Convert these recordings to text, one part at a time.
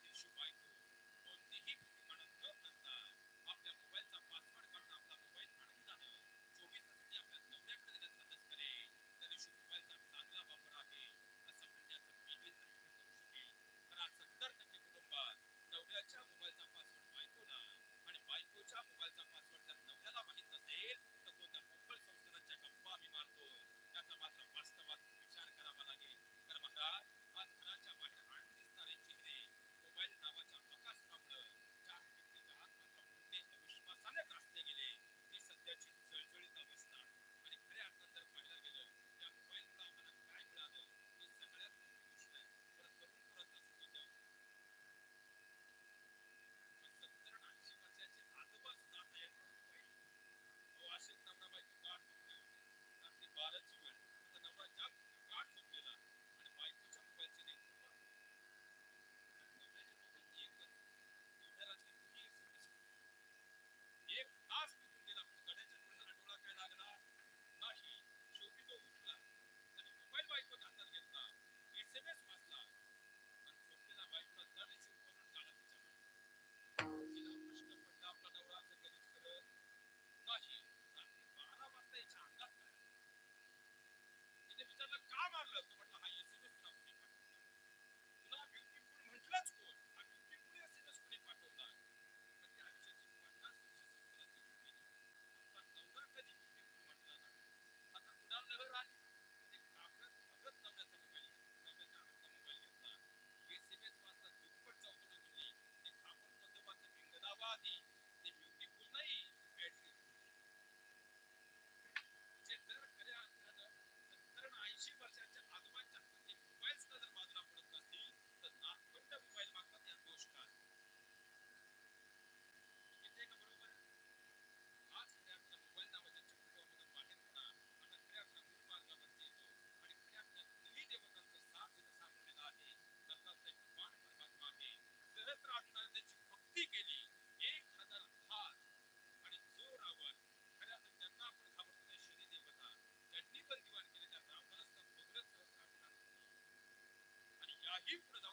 thank. livro da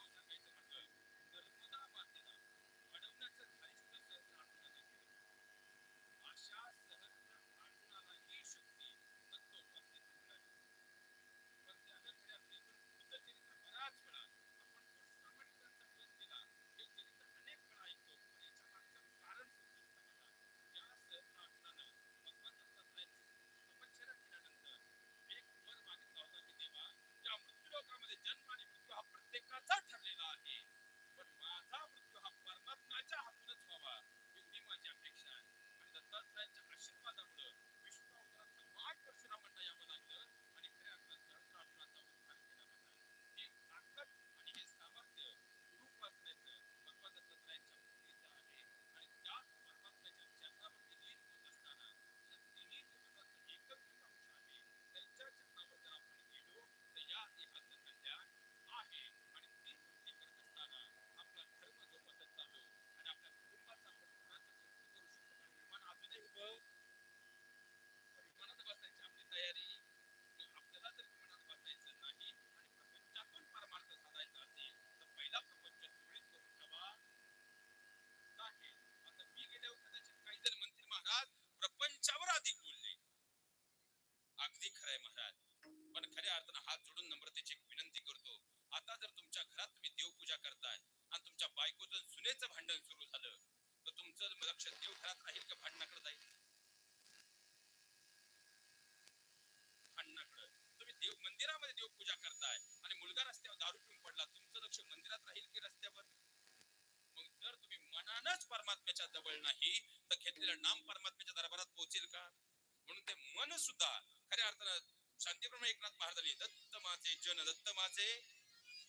Yeah. Maharaj. पण खऱ्या अर्थानं हात जोडून नम्रतेची विनंती करतो. आता जर तुमच्या घरात तुम्ही देवपूजा करताय आणि तुमच्या बायकोचं सुनेचं भांडण सुरू झालं तर तुमचं लक्ष देव घरात राहील का भांडणाकडे जाईल भांडणाकडे. तुम्ही देव मंदिरामध्ये देवपूजा करताय आणि मुलगा रस्त्यावर दारू पिऊन पडला तुमचं लक्ष मंदिरात राहील की रस्त्यावर? मग जर तुम्ही मनानच परमात्म्याच्या जवळ नाही तर घेतलेलं नाम परमात्म्याच्या दरबारात पोहोचेल का? म्हणून ते मन सुद्धा खऱ्या अर्थानं शांतीप्रमाणे एकनाथ महाराजांनी दत्त माझे जन दत्त माझे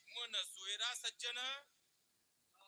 मन. सोयरा सज्जन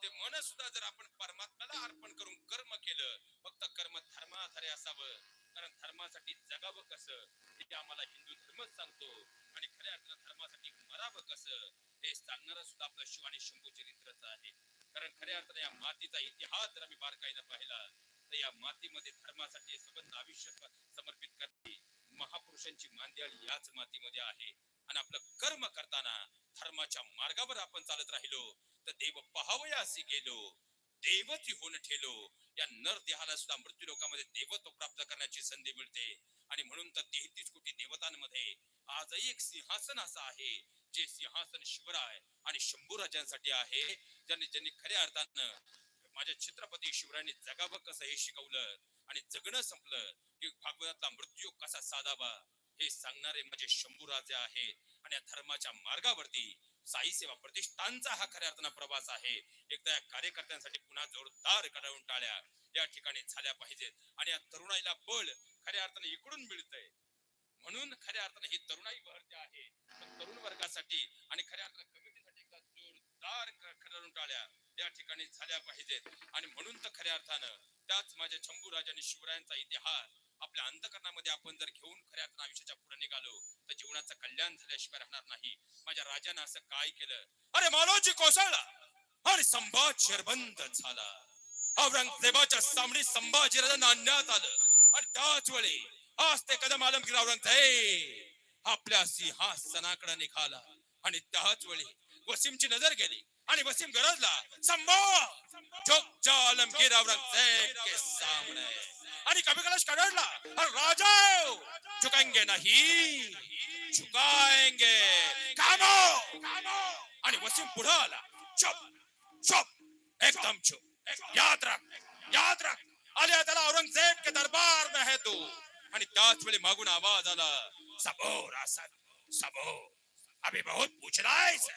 ते मन सुद्धा जर आपण परमात्म्याला अर्पण करून कर्म केलं फक्त कर्म धर्माधारे असावं. कारण धर्मासाठी जगावं कसं? हे आम्हाला हिंदू धर्मच सांगतो. आणि खऱ्या अर्थानं धर्मासाठी मरावं कसं? हे सांगणारा सुद्धा आपलं शिव आणि शंभू चरित्रच आहे. कारण खऱ्या अर्थाने या मातीचा इतिहास जर आम्ही बारकाईनं पाहिला तर या मातीमध्ये धर्मासाठी संबंध आयुष्य समर्पित करते. महापुरुषांची मांदियाळी याच मातीमध्ये आहे. आणि आपलं कर्म करताना धर्माच्या मार्गावर आपण चालत राहिलो तर देव पहावयासी गेलो देवच होऊन ठेलो. या नर देहाला सुद्धा मृत्यू लोकांमध्ये देवत्व प्राप्त करण्याची संधी मिळते. आणि म्हणून तर तेहतीस कोटी देवतांमध्ये आजही एक सिंहासन असं आहे जे सिंहासन शिवराय आणि शंभू राजांसाठी आहे. ज्यांनी ज्यांनी खऱ्या अर्थानं माझ्या छत्रपती शिवरायांनी जगावं कसं हे शिकवलं आणि जगणं संपलं की भागवतातला मृत्यू कसा साधावा हे सांगणारे म्हणजे शंभूराजे आहेत. आणि या धर्माच्या मार्गावरती साई सेवा प्रतिष्ठानचा हा खऱ्या अर्थानं प्रवास आहे. एकदा या कार्यकर्त्यांसाठी पुन्हा जोरदार कडवून टाळ्या. या ठिकाणी झाल्या पाहिजेत. आणि या तरुणाईला बळ खऱ्या अर्थानं इकडून मिळतंय. म्हणून खऱ्या अर्थानं ही तरुणाई भरते आहे. तरुण वर्गासाठी आणि खऱ्या अर्थानं कमिटीसाठी एकदा जोरदार क- टाळ्या. या ठिकाणी झाल्या पाहिजेत. आणि म्हणून तर खऱ्या अर्थानं त्याच माझ्या शंभूराज आणि शिवरायांचा इतिहास आपल्या अंधकरणामध्ये आपण जर घेऊन खऱ्या अर्थानं आयुष्याच्या पुढे निघालो तर जीवनाचं कल्याण झाल्याशिवाय राहणार नाही. माझ्या राजानं असं काय केलं? अरे मालोजी कोसळला. अरे संभाज शरबंद झाला. औरंगजेबाच्या सामने संभाजीराजांना आणण्यात आलं. आणि त्याच वेळी आज ते कदम आलमगीर औरंगजेब आपल्या सिंहासनाकडे निघाला. आणि त्याच वेळी वसीमची नजर गेली. आणि वसीम गरजला संभा। चौक आलमगीर औरंगज़ेब के सामने। आणि कभी कलश कडडला अरे राजा चुकाएँगे नहीं। चुकाएँगे कामो आणि वसीम पुढे आला चुप। चुप। एकदम चुप। याद रख। याद रख। आलिया त्याला औरंगज़ेब के दरबार में है तू। आणि त्याच वेळी मागून आवाज़ आला। सबोर आसन। सबो अभी बहुत पूछ रहा है इसे।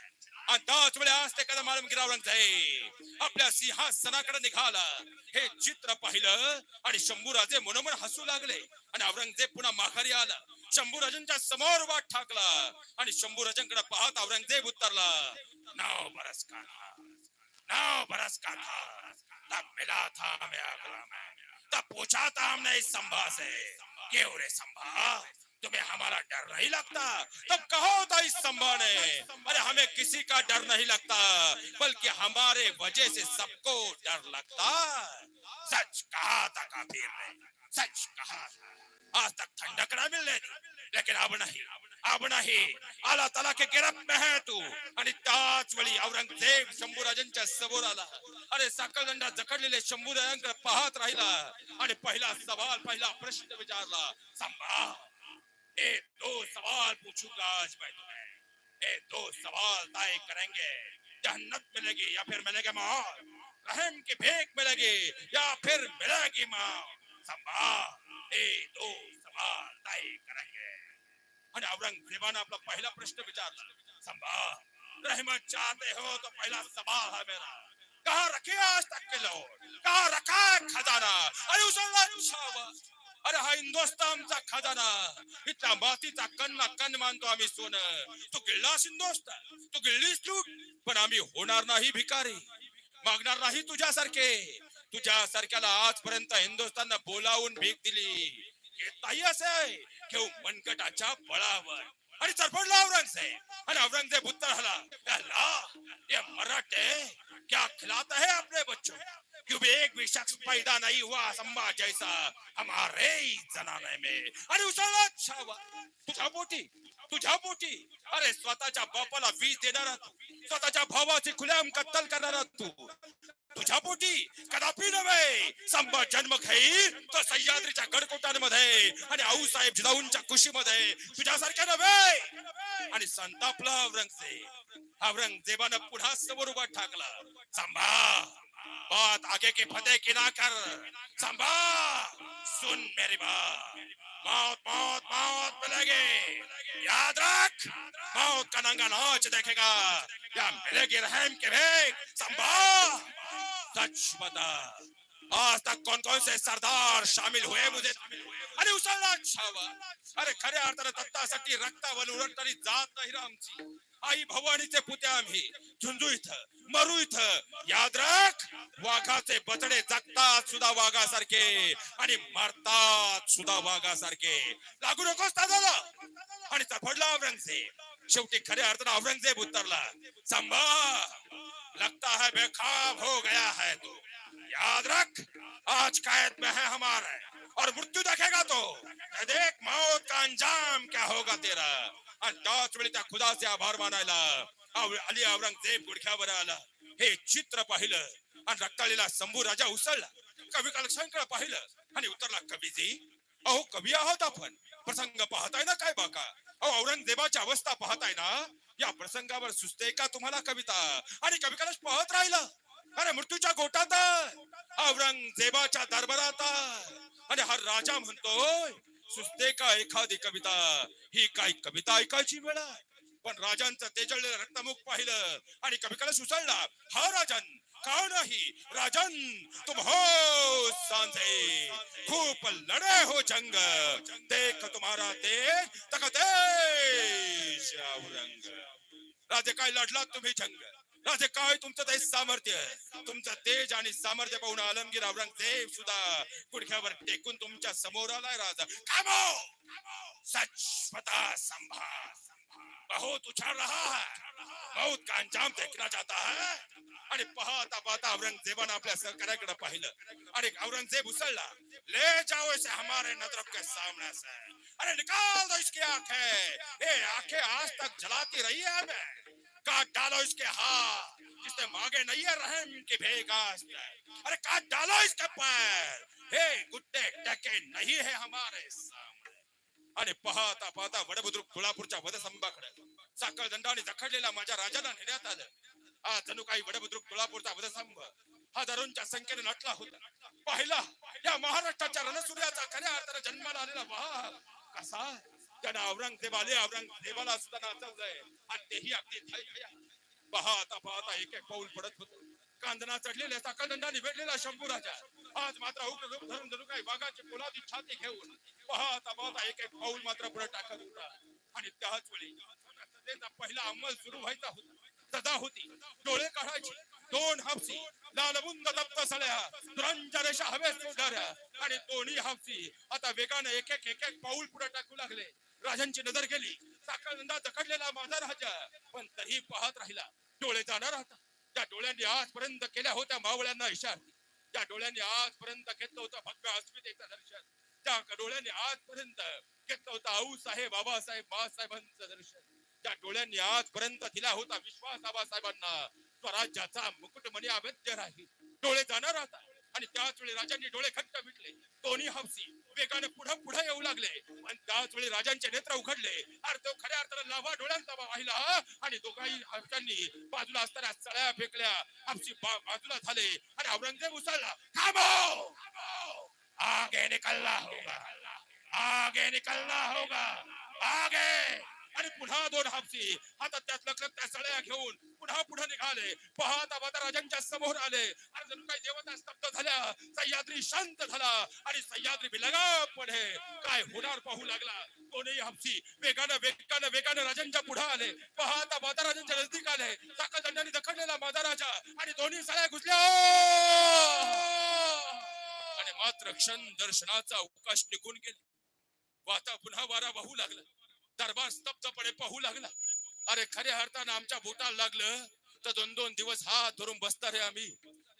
आणि त्याच वेळी आज ते कदा मालम औरंगजेब आपल्या सिंहासनाकडे निघाला. हे चित्र पाहिलं आणि शंभूराजे मनोमन हसू लागले. आणि औरंगजेब पुन्हा माघारी आला. शंभूराजांच्या समोर वाट ठाकला. आणि शंभूराजांकडे पाहत औरंगजेब उतरला नाव बरस का नाव बरस का था? तब मिला था हमें आगरा में। तब पूछा था हमने इस संभा से। क्यों रे संभा? तुम्हें हमारा डर नहीं लगता? तब कहो था इस संभा ने अरे, हमें किसी का डर नहीं लगता, बल्कि हमारे वजह से सबको डर लगता सच कहा था काफिर ने। सच कहा था। आज तक ठंडक ना मिलने लेकिन अब नहीं। अब नहीं। आला तला के गिरफ्त में है तू। आणि त्याच वेळी औरंगज़ेब शंभूराजांच्या समोर आला। अरे, सकल सकलदंडा जखडलेले शंभूराजांकडे पाहत राहिला। आणि पहिला सवाल, पहिला प्रश्न विचारला। संभा ये दो सवाल पूछूँगा आज मैं तुम्हें। ये दो सवाल तय करेंगे, जन्नत मिलेगी या फिर मिलेगा मौत रहम की भीख मिलेगी या फिर मिलेगी मौत संभा ये दो सवाल तय करेंगे। आणि औरंगजेबाने आपला पहिला प्रश्न विचारला संभा रहमत चाहते हो तो पहला सवाल है मेरा। कहा रखे आज तक के लोग? कहा रखा है खजाना? अरे छावा अरे हा हिंदुस्तानचा खजाना. इथला मातीचा कन्ना कन मानतो आम्ही सोनं. तू गिळलास हिंदुस्तान. तू गिळलीस लूट. पण आम्ही होणार नाही भिकारी. मागणार नाही तुझ्यासारखे. तुझ्यासारख्याला आजपर्यंत हिंदुस्थाननं बोलावून भीक दिली. येताही असे. घेऊ मनकटाच्या बळावर. आणि चरपडला औरंगजेब. आणि औरंगजेब उत्तर आला अल्लाह ये मराठे क्या खिलाता है अपने बच्चों? को? क्यों भी एक भी शख्स पैदा नहीं हुआ संभा जैसा हमारे जनाने में? आणि उसळला छावा तुझ्या पोटी तुझ्या पोटी। अरे स्वतःच्या बापाला वीज देणारा तू स्वतःच्या भावाची खुल्याम कत्तल करणारा तू. तुझ्या पोटी कदापि नव्हे. संभ जन्म घेईल तो सह्याद्रीच्या गडकोटांमध्ये आणि आऊसाहेब जिजाऊंच्या कुशीमध्ये. तुझ्यासारख्या नव्हे. आणि संतापला औरंगजेब. औरंगजेबानं पुन्हा समोर उभा ठाकला. सांभा बात आगे के फतेह की ना कर सांभा, सुन मेरी बात। मौत मौत मौत मिलेगी। याद रख, मौत का नंगा नाच देखेगा। या मिलेगी रहम के भेग संभा। सच बता, आज तक कौन कौन से सरदार शामिल हुए मुझे? अरे छावा। अरे खऱ्या अर्थानं दत्तासाठी रक्तावर उलटणारी जात नाही रे आमची आई भवानीचे पुते आम्ही. झुंजू इथं मरू इथं. याद राख वाघाचे बचडे जगतात सुद्धा वाघासारखे आणि मरतात सुद्धा वाघासारखे. लागू नकोस दादाला. आणि चफडला औरंगजेब. शेवटी खऱ्या अर्थानं औरंगजेब उतरला. संभा लगता है बेखाब हो गया है तू. याद रख आज कायद में है हमारा. और मृत्यु देखेगा तो. देख मौत का अंजाम क्या होगा तेरा? आणि त्याच वेळी त्या खुदाचे आभार मानायला अली औरंगजेब गुडख्यावर आला. हे चित्र पाहिलं आणि रक्ताळीला शंभू राजा उसळला. कवी कालक्षण पाहिलं आणि उतरला कवीजी अहो कवी आहोत आपण. प्रसंग पाहताय ना काय बाका? अहो औरंगजेबाची अवस्था पाहताय ना? या प्रसंगावर सुचते का तुम्हाला कविता? आणि कवी कलश पाहत राहिला. अरे मृत्यूच्या गोटात औरंगजेबाच्या दरबारात आणि हा राजा म्हणतोय सुचते का एखादी कविता ही काय कविता ऐकायची वेळ आहे पण राजांचं तेजळलेलं रक्तमुख पाहिलं आणि कवी कलश हा राजन का नाही राजन तुम हो सांझे खूप लढे हो जंग देख तुम्हारा देश तक देश औरंग राजे काय लढलात तुम्ही जंग? राजे काय तुमचं ते सामर्थ्य तुमचं तेज आणि सामर्थ्य पाहून आलमगीर औरंगजेब सुद्धा गुडघ्यावर टेकून तुमच्यासमोर आलाय राजा. थांबो सच पता संभा. बहुत उछाल रहा है. बहुत का अंजाम देखना चाहता है. आणि पाहता पाहता औरंगजेबान आपल्या सहकार्याकडे पाहिलं. आणि औरंगजेब उसळला. ले जाओ इसे हमारे नजरों के सामने से. अरे निकाल दो इसकी आंखें. ये आंखें आज तक जलाती रही है हमें. काट डालो इसके हाथ। जिसने मांगे नहीं है रहम की भेगास अरे काट डालो इसके पैर। हे गुट्टे टके नहीं है हमारे सामने। आणि पाहता पाहता वडबुद्रुक तुळापूरच्या वधसंभाकडे साखळ दंडाने जखडलेला माझ्या राजाला नेण्यात आलं हा जणू काही वडबुद्रुक तुळापूरचा वधसंभ हजारोंच्या संख्येने नटला होता। पाहिला या महाराष्ट्राच्या रणसूर्याचा खऱ्या अर्थाने जन्माला आलेला वाह कसा त्याने औरंगजेबाले औरंगजेबाला सुद्धा नाचवलंय. आणि तेही अगदी पाहता पाहता एक एक पाऊल पडत होत. कांदना चढलेल्या साखळदंडाने भेटलेला शंभू राजा. आज मात्र उग्र रूप धरून जणू काही वाघाची पोलादी छाती घेऊन पाहता पाहता एक एक पाऊल मात्र पुढे टाकत होता. आणि त्याच वेळी पहिला अंमल सुरू व्हायचा होता. सदा होती. डोळे काढायची. दोन हापसी. लालबुंद दप्त सळ्या. दुरंज रेषा हवेत सोडणाऱ्या आणि दोन्ही हापसी. आता वेगाने एक एक एक एक पाऊल पुढे टाकू लागले. राजांची नजर गेली साखळनंदा जखडलेला माझा राजा. पण तरीही पाहत राहिला. डोळे जाणार होता. त्या डोळ्यांनी आजपर्यंत केल्या होत्या मावळ्यांना इशार. त्या डोळ्यांनी आजपर्यंत घेतलं होतं भव्य अस्मितेचं दर्शन. त्या डोळ्यांनी आजपर्यंत घेतलं होतं आऊ साहेब बाबासाहेब बाळासाहेबांचं दर्शन. त्या डोळ्यांनी आजपर्यंत दिला होता विश्वास बाबासाहेबांना स्वराज्याचा मुकुटमणी अभेद्य राहील. डोळे जाणार होता. आणि त्याच वेळी राजांनी डोळे घट्ट मिटले. दोन्ही हौसी वेगाने पुढे पुढे येऊ लागले. आणि त्याच वेळी राजांचे नेत्र उघडले. अरे तो खऱ्या अर्थाने लाभा डोळ्यांचा वाहिला आणि दोघाही हर्षांनी बाजूला असताना सळ्या फेकल्या. आपशी बाजूला झाले. आणि औरंगजेब उचलला. थांबो हो! आगे निकलना होगा. आगे निकलना होगा. आगे! आणि पुन्हा दोन हापसी. हातात त्यात त्या सळ्या घेऊन पुन्हा पुढे निघाले. पहात पाहता राजांच्या समोर आले. आणि जणू काही देवता स्तब्ध झाल्या. सह्याद्री शांत झाला. आणि सह्याद्री बिलगापणे काय होणार पाहू लागला. दोन्ही हापसी वेगानं वेगानं वेगानं राजांच्या पुढे आले. पहात पाहता राजांच्या नजदीक आले. साखर दंडाने दखडलेला माझा राजा आणि दोन्ही सळ्या घुसल्या. आणि मात्र क्षण दर्शनाचा अवकाश निघून गेला. वाता पुन्हा वारा वाहू लागला. दरबार स्तब्धपणे पाहू लागला. अरे खऱ्या अर्थानं आमच्या बोटाला लागलं तर दोन दोन दिवस हात धरून बसणारे आम्ही.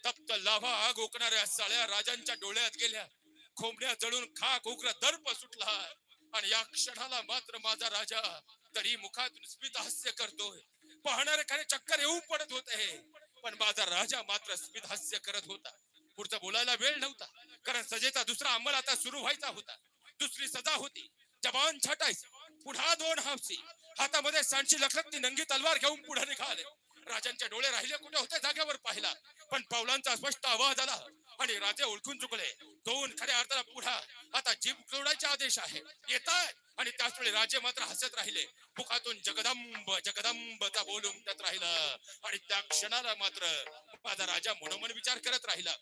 तप्त लाभा आग ओकणाऱ्या राजांच्या डोळ्यात गेल्या. खोंबड्या जळून खाक उग्र दर्प सुटला. आणि या क्षणाला मात्र माझा राजा तरी मुखातून स्मित हास्य करतोय. पाहणारे खरे चक्कर येऊ पडत होते. पण माझा राजा मात्र स्मित हास्य करत होता. पुढचा बोलायला वेळ नव्हता. कारण सजेचा दुसरा अंमल आता सुरू व्हायचा होता. दुसरी सजा होती. जवान छाटायचं. पुन्हा दोन हापसी. हातामध्ये सांडची लखलखती नंगी तलवार घेऊन पुढे निघाले. राजांच्या डोळे राहिले कुठे होते जागेवर पाहिला. पण पावलांचा स्पष्ट आवाज आला आणि राजे ओळखून चुकले. दोन खऱ्या अर्थाला पुढा. आता जीभ जोडायचा आदेश आहे. येताय. आणि त्याच वेळी राजे मात्र हसत राहिले. मुखातून जगदंब जगदंबचा बोलून त्यात राहिला. आणि त्या क्षणाला मात्र माझा राजा मनोमन विचार करत राहिला.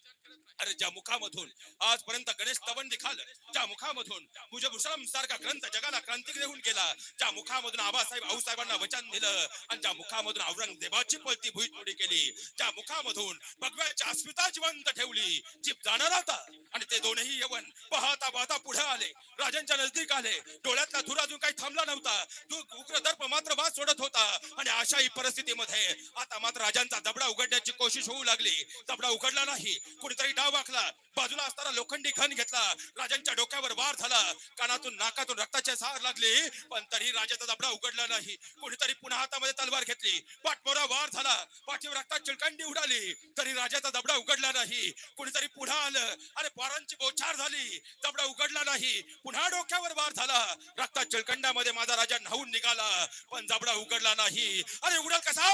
अरे ज्या मुखामधून आजपर्यंत गणेश तवन निघाल ज्या मुखामधून भुजभूषण सारखा ग्रंथ जगाला क्रांती घेऊन गेला ज्या मुखामधून आबासाहेब आऊसाहेबांना वचन दिलं आणि ज्या मुखामधून औरंगजेबाची पळती भुईतोडी केली ज्या मुखामधून भगव्याची अस्मिता जिवंत ठेवली जीप जाणार होता आणि ते दोनही यवन पाहता पाहता पुढे आले राजांच्या नजदीक आले डोळ्यातला धूर अजून काही थांबला नव्हता तो उग्र दर्प मात्र वाद सोडत होता आणि अशाही परिस्थितीमध्ये आता मात्र राजांचा दबडा उघडण्याची कोशिश होऊ लागली दबडा उघडला नाही कुणीतरी डाव वाकला. बाजूला असताना लोखंडी घन घेतला. राजांच्या डोक्यावर वार झाला. कानातून नाकातून रक्ताचे सार लागले. पण तरी राजाचा दबडा उघडला नाही. कोणीतरी पुन्हा हातामध्ये तलवार घेतली. पाठमोरा वार झाला. पाठीवर रक्तात चिळकंडी उडाली. तरी राजाचा दबडा उघडला नाही. कोणीतरी पुन्हा आलं. अरे पारांची बोछार झाली. दबडा उघडला नाही. पुन्हा डोक्यावर वार झाला. रक्तात चिळकंडामध्ये माझा राजा न्हावून निघाला. पण दबडा उघडला नाही. अरे उघडल कसा?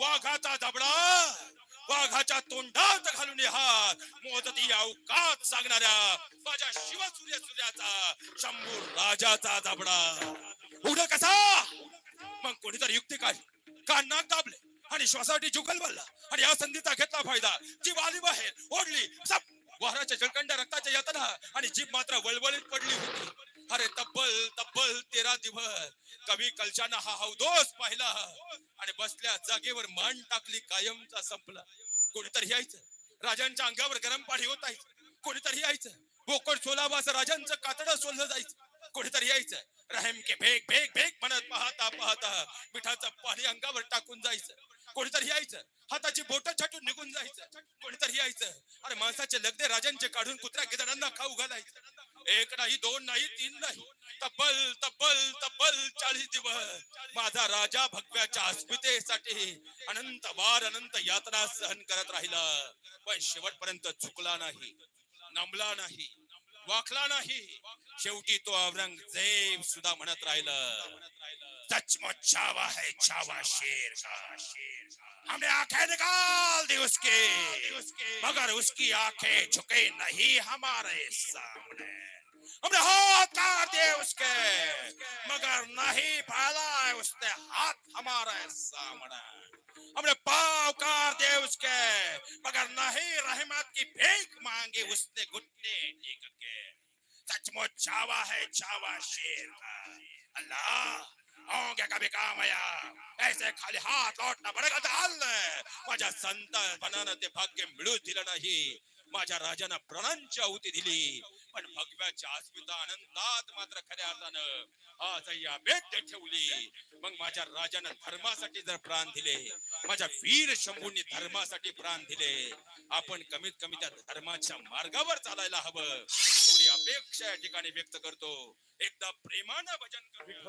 वाघाचा दबडा. वाघाच्या तोंडात घालून हात. मोदती अवकात सांगणाऱ्या माझ्या शिवसूर्य सूर्याचा शंभू राजाचा दबडा उघड कसा? मग कोणीतरी युक्ती काढली. कान नाक दाबले आणि श्वासासाठी जुगल बनला आणि या संधीचा घेतला फायदा. जीव आली बाहेर ओढली. सप वाहराच्या जलकंड्या रक्ताच्या यातना आणि जीभ मात्र वळवळीत पडली होती. अरे तब्बल तब्बल तेरा दिवस. कवी कलशानं हा हौदोस पाहिला. आणि बसल्या जागेवर मान टाकली कायमचा संपला. कोणीतरी यायचं. राजांच्या अंगावर गरम पाणी होतायचं कोणीतरी यायचं. बोकड सोलावास राजांचं कातडं सोललं जायचं. कोणीतरी यायचं. रहम के भेग भेग भेग म्हणत पाहता पाहता मिठाचं पाणी अंगावर टाकून जायचं. कोणीतरी यायचं. हाताची बोट छाटून निघून जायचं. कोणीतरी यायचं. अरे माणसाचे लगदे राजांचे काढून कुत्र्या गिदाडांना खाऊ घालायचं. एक नाही दोन नाही तीन नाही. तब्बल तब्बल तब्बल चाळीस दिवस माझा राजा भगव्याच्या अस्मितेसाठी अनंत वार अनंत यात्रा सहन करत राहिला. पण शेवटपर्यंत चुकला नाही नमला नाही वाकला नाही. शेवटी तो औरंगजेब सुद्धा म्हणत राहिलं सचमुच छावा है छावा शेर का? हमने आंखें निकाल दी उसके मगर उसकी आंखें झुके नहीं हमारे सामने. हमने हाथ काट दिए उसके मगर नहीं फैला है उसने हाथ हमारे सामने। हमने पाव काट दिए उसके मगर नहीं रहमत की भीख मांगी उसने घुटने टेक के। सचमुच छावा है छावा शेर का। अल्लाह होंगे कभी काम आया ऐसे खाली हात लौटणं बडगा चाललंय माझ्या संत बनानं ते भाग्य मिळू दिलं नाही। माझ्या राजानं प्राणांची आहुती दिली। पण भगव्याच्या अस्मिता अनंतात मात्र खऱ्या अर्थानं आज या भेट ठेवली. मग माझ्या राजानं धर्मासाठी जर प्राण दिले माझ्या वीर शंभूंनी धर्मासाठी प्राण दिले आपण कमीत कमी त्या धर्माच्या मार्गावर चालायला हवं. एवढी अपेक्षा या ठिकाणी व्यक्त करतो. एकदा प्रेमानं भजन करूया